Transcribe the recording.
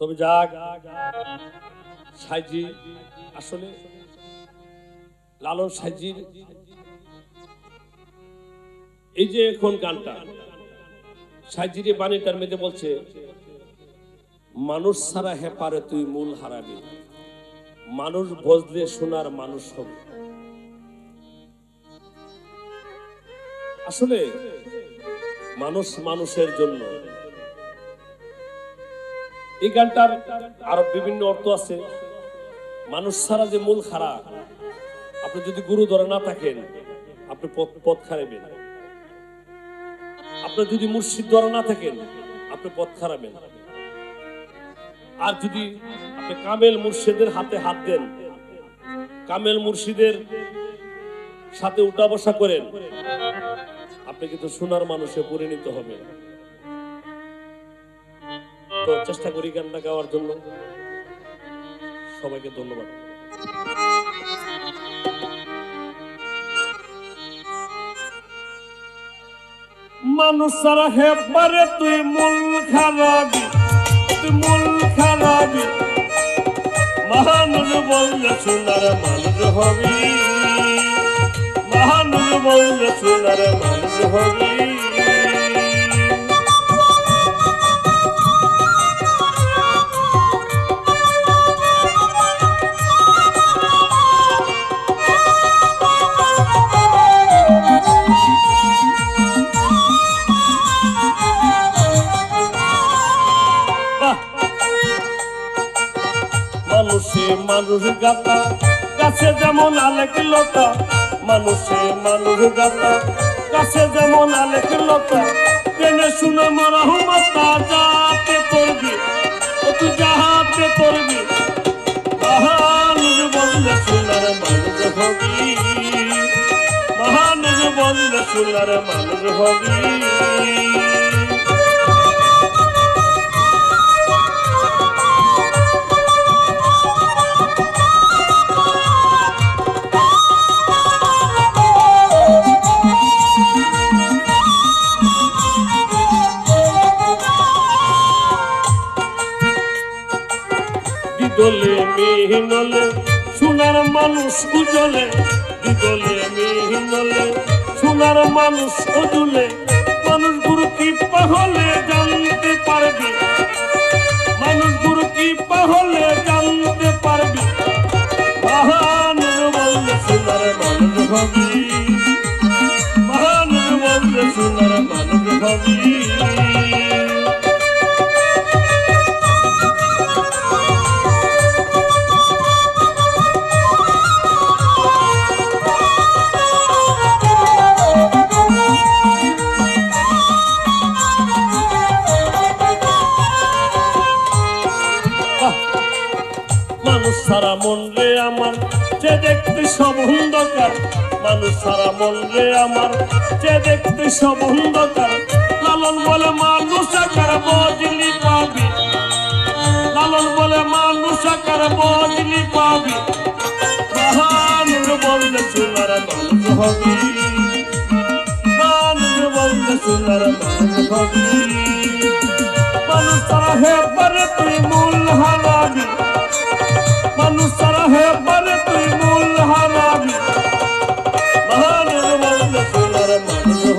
তবে যাক, সাইজি, আসলে লালন সাইজির এই যে এখন গানটা, সাইজির এই বাণীটার মেয়েদের বলছে, মানুষ ছাড়া হে পারে তুই মূল হারাবি। মানুষ বজলে সোনার মানুষ হবে। আসলে মানুষ মানুষের জন্য এই গানটার আরও বিভিন্ন অর্থ আছে। মানুষ ছাড়া যে মূল খারাপ, আপনি যদি গুরু ধরে না থাকেন, আপনি পথ পথ খারাবেন আপনি যদি মুর্শিদ ধরে না থাকেন, আপনি পথ খারাবেন আর যদি আপনি কামেল মুর্শিদের হাতে হাত দেন, কামেল মুর্শিদের সাথে উঠা বসা করেন, আপনি কিন্তু সোনার মানুষে পরিণত হবেন। তো চেষ্টা করি গানটা গাওয়ার জন্য। সবাইকে ধন্যবাদ। মানুষ সারা হেপারে তুই মূল খারাপি, তুই মূল খারাপি। মহানুর বললে সোনার মানুষ হবি, মহানুর বললে সোনার মানুষ হবি। মানুষে মানুষ গাতা, গাছে যেমন আলেক লতা মানুষে মানুষ গাতা, গাছে যেমন আলেক লতা। টেনে শুনে মারা হুমাতা যাতে করবি ও তুই যাহাতে করবি মহানুর বললে সোনার মানুষ হবি মহানুর বললে সোনার মানুষ হবি। দিদলে মিহিনলে, সোনার মানুষ উজলে দিদলে মিহিনলে, সোনার মানুষ উজলে মানুষ গুরু কি পাহলে জানতে পারবি। মানুষ গুরু কি পাহলে জানতে পারবি। মহানুর বললে সোনার মানুষ হবি। মহানুর বললে সোনার মানুষ হবি। সারা মন রে আমার, যে দেখতে সব অন্ধকার। মানুষ সারা মন রে আমার, যে দেখতে সব অন্ধকার। লালন বলে মানুষ আকার বজলি পাবি। লালন বলে মানুষ আকার বজলি পাবি। মহানুর বললে সোনার মানুষ হবি। মানুষ বললে সোনার মানুষ মানুষ সারা হে পরে তুই মূল হারাবি